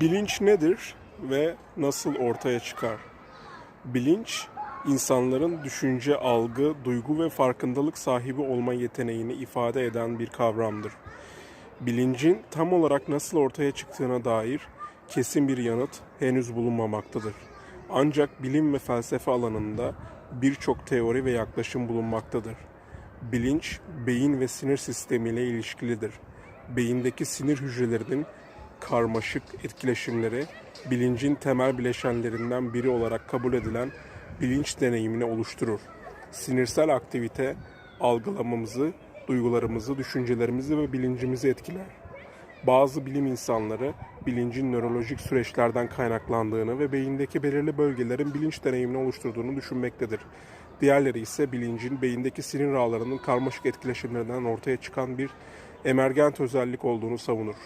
Bilinç nedir ve nasıl ortaya çıkar? Bilinç, insanların düşünce, algı, duygu ve farkındalık sahibi olma yeteneğini ifade eden bir kavramdır. Bilincin tam olarak nasıl ortaya çıktığına dair kesin bir yanıt henüz bulunmamaktadır. Ancak bilim ve felsefe alanında birçok teori ve yaklaşım bulunmaktadır. Bilinç, beyin ve sinir sistemiyle ilişkilidir. Beyindeki sinir hücrelerinin karmaşık etkileşimleri bilincin temel bileşenlerinden biri olarak kabul edilen bilinç deneyimini oluşturur. Sinirsel aktivite algılamamızı, duygularımızı, düşüncelerimizi ve bilincimizi etkiler. Bazı bilim insanları bilincin nörolojik süreçlerden kaynaklandığını ve beyindeki belirli bölgelerin bilinç deneyimini oluşturduğunu düşünmektedir. Diğerleri ise bilincin beyindeki sinir ağlarının karmaşık etkileşimlerinden ortaya çıkan bir emergent özellik olduğunu savunur.